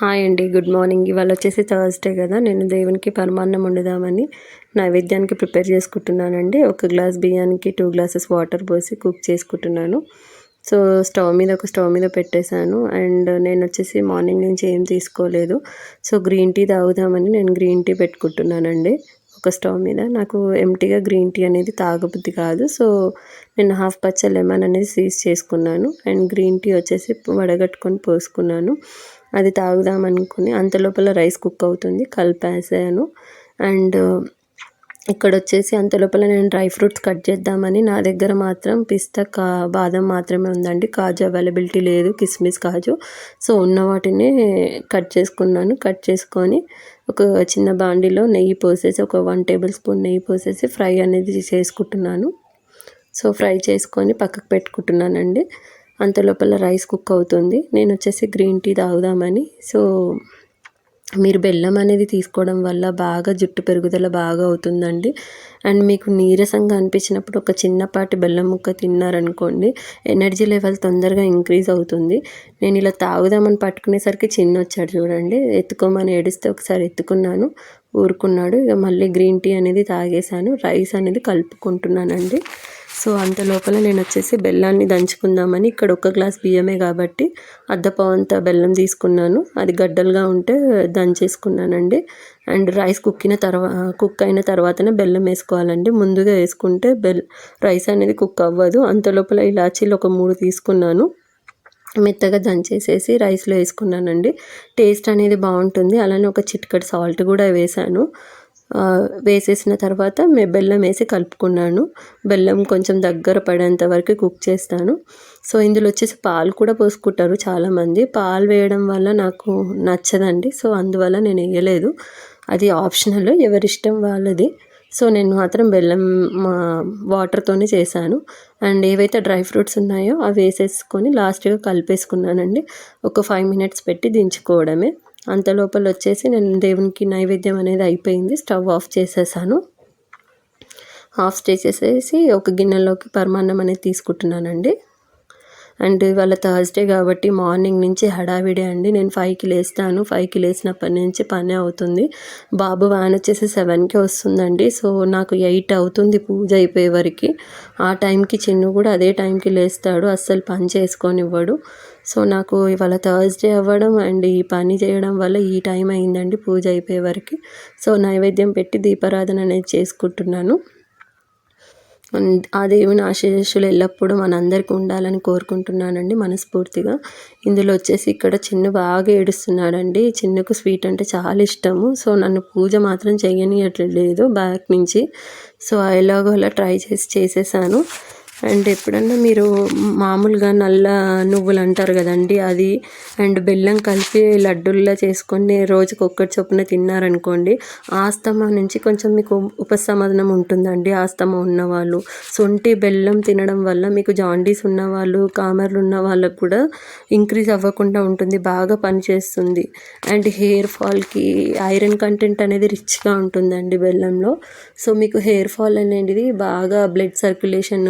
Hi అండి good morning. ఇవాళ వచ్చేసి థర్స్డే కదా నేను దేవునికి పరమాన్నం వండుదామని నైవేద్యానికి ప్రిపేర్ చేసుకుంటున్నానండి. ఒక గ్లాస్ బియ్యానికి టూ గ్లాసెస్ వాటర్ పోసి కుక్ చేసుకుంటున్నాను. సో స్టవ్ మీద ఒక స్టవ్ మీద పెట్టేశాను. అండ్ నేను వచ్చేసి మార్నింగ్ నుంచి ఏం తీసుకోలేదు. సో గ్రీన్ టీ తాగుదామని నేను గ్రీన్ టీ పెట్టుకుంటున్నానండి. ఒక స్టవ్ మీద. నాకు ఎంటీగా గ్రీన్ టీ అనేది తాగబుద్ధి కాదు. సో నేను హాఫ్ పచ్చ లెమన్ అనేది సీజ్ చేసుకున్నాను. అండ్ గ్రీన్ టీ వచ్చేసి వడగట్టుకొని పోసుకున్నాను. అది తాగుదాం అనుకుని అంత లోపల రైస్ కుక్ అవుతుంది కలిపేసాను. అండ్ ఇక్కడ వచ్చేసి అంత లోపల నేను డ్రై ఫ్రూట్స్ కట్ చేద్దామని నా దగ్గర మాత్రం పిస్తా కా బాదం మాత్రమే ఉందండి. కాజు అవైలబిలిటీ లేదు కిస్మిస్ కాజు. సో ఉన్న వాటిని కట్ చేసుకున్నాను. కట్ చేసుకొని ఒక చిన్న బాండీలో నెయ్యి పోసేసి ఒక వన్ టేబుల్ స్పూన్ నెయ్యి పోసేసి ఫ్రై అనేది చేసుకుంటున్నాను. సో ఫ్రై చేసుకొని పక్కకు పెట్టుకుంటున్నానండి. అంత లోపల రైస్ కుక్ అవుతుంది. నేను వచ్చేసి గ్రీన్ టీ తాగుదామని. సో మీరు బెల్లం అనేది తీసుకోవడం వల్ల బాగా జుట్టు పెరుగుదల బాగా అవుతుందండి. అండ్ మీకు నీరసంగా అనిపించినప్పుడు ఒక చిన్నపాటి బెల్లం ముక్క తిన్నారనుకోండి ఎనర్జీ లెవెల్ తొందరగా ఇంక్రీజ్ అవుతుంది. నేను ఇలా తాగుదామని పట్టుకునేసరికి చిన్న వచ్చాడు చూడండి. ఎత్తుకోమని ఏడిస్తే ఒకసారి ఎత్తుకున్నాను ఊరుకున్నాడు. ఇక మళ్ళీ గ్రీన్ టీ అనేది తాగేశాను. రైస్ అనేది కలుపుకుంటున్నానండి. సో అంత లోపల నేను వచ్చేసి బెల్లాన్ని దంచుకుందామని ఇక్కడ ఒక గ్లాస్ బియ్యమే కాబట్టి అద్దపావంత బెల్లం తీసుకున్నాను. అది గడ్డలుగా ఉంటే దంచేసుకున్నానండి. అండ్ రైస్ కుక్కిన తర్వాత కుక్ అయిన తర్వాతనే బెల్లం వేసుకోవాలండి. ముందుగా వేసుకుంటే బెల్ రైస్ అనేది కుక్ అవ్వదు. అంత లోపల ఇలాచీలు ఒక మూడు తీసుకున్నాను. మెత్తగా దంచేసేసి రైస్లో వేసుకున్నానండి. టేస్ట్ అనేది బాగుంటుంది. అలానే ఒక చిట్కటి సాల్ట్ కూడా వేసాను. వేసేసిన తర్వాత మే బెల్లం వేసి కలుపుకున్నాను. బెల్లం కొంచెం దగ్గర పడేంత వరకు కుక్ చేస్తాను. సో ఇందులో వచ్చేసి పాలు కూడా పోసుకుంటారు చాలామంది. పాలు వేయడం వల్ల నాకు నచ్చదండి. సో అందువల్ల నేను వేయలేదు. అది ఆప్షనల్ ఎవరిష్టం వాళ్ళది. సో నేను మాత్రం బెల్లం వాటర్తోనే చేశాను. అండ్ ఏవైతే డ్రై ఫ్రూట్స్ ఉన్నాయో అవి వేసేసుకొని లాస్ట్గా కలిపేసుకున్నానండి. ఒక ఫైవ్ మినిట్స్ పెట్టి దించుకోవడమే. అంత లోపల వచ్చేసి నేను దేవునికి నైవేద్యం అనేది అయిపోయింది. స్టవ్ ఆఫ్ చేసేసాను. ఆఫ్ చేసేసేసి ఒక గిన్నెలోకి పరమాన్నం అనేది తీసుకుంటున్నానండి. అండ్ ఇవాళ థర్స్డే కాబట్టి మార్నింగ్ నుంచి హడావిడే అండి. నేను ఫైవ్కి లేస్తాను. ఫైవ్కి లేచినప్పటి నుంచి పని అవుతుంది. బాబు వ్యాన్ వచ్చేసి సెవెన్కి వస్తుందండి. సో నాకు ఎయిట్ అవుతుంది పూజ అయిపోయే వరకు. ఆ టైంకి చిన్ను కూడా అదే టైంకి లేస్తాడు. అస్సలు పని చేసుకొని ఇవ్వడు సో నాకు ఇవాళ థర్స్డే అవ్వడం అండ్ ఈ పని చేయడం వల్ల ఈ టైం అయిందండి పూజ అయిపోయే వరకు. సో నైవేద్యం పెట్టి దీపారాధన అనేది చేసుకుంటున్నాను. ఆ దేవుని ఆశీస్సులు ఎల్లప్పుడూ మనందరికీ ఉండాలని కోరుకుంటున్నానండి మనస్ఫూర్తిగా. ఇందులో వచ్చేసి ఇక్కడ చిన్న బాగా ఏడుస్తున్నాడండి. చిన్నకు స్వీట్ అంటే చాలా ఇష్టము. సో నన్ను పూజ మాత్రం చేయనియట్లేదు బ్యాక్ నుంచి. సో ఎలాగో అలా ట్రై చేసి చేసేసాను. అండ్ ఎప్పుడన్నా మీరు మామూలుగా నల్ల నువ్వులు అంటారు కదండి అది అండ్ బెల్లం కలిపి లడ్డూల్లా చేసుకొని రోజుకి ఒక్కటి చొప్పున తిన్నారనుకోండి ఆస్తమా నుంచి కొంచెం మీకు ఉపశమనం ఉంటుందండి ఆస్తమా ఉన్నవాళ్ళు. సొంటి బెల్లం తినడం వల్ల మీకు జాండీస్ ఉన్నవాళ్ళు కామర్లు ఉన్న వాళ్ళకు కూడా ఇంక్రీజ్ అవ్వకుండా ఉంటుంది బాగా పనిచేస్తుంది. అండ్ హెయిర్ ఫాల్కి ఐరన్ కంటెంట్ అనేది రిచ్గా ఉంటుందండి బెల్లంలో. సో మీకు హెయిర్ ఫాల్ అనేది బాగా బ్లడ్ సర్క్యులేషన్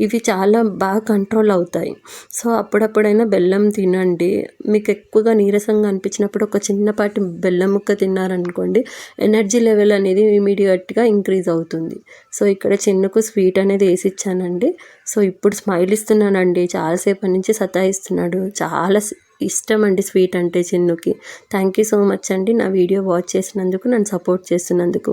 ఇవి చాలా బాగా కంట్రోల్ అవుతాయి. సో అప్పుడప్పుడైనా బెల్లం తినండి. మీకు ఎక్కువగా నీరసంగా అనిపించినప్పుడు ఒక చిన్నపాటి బెల్లం ముక్క తిన్నారనుకోండి ఎనర్జీ లెవెల్ అనేది ఇమీడియట్గా ఇంక్రీజ్ అవుతుంది. సో ఇక్కడ చిన్నకు స్వీట్ అనేది వేసి ఇచ్చానండి సో ఇప్పుడు స్మైల్ ఇస్తున్నానండి. చాలాసేపటి నుంచి సతాయిస్తున్నాడు. చాలా ఇష్టం అండి స్వీట్ అంటే చిన్నుకి. థ్యాంక్ యూ సో మచ్ అండి. నా వీడియో వాచ్ చేసినందుకు నన్ను సపోర్ట్ చేస్తున్నందుకు.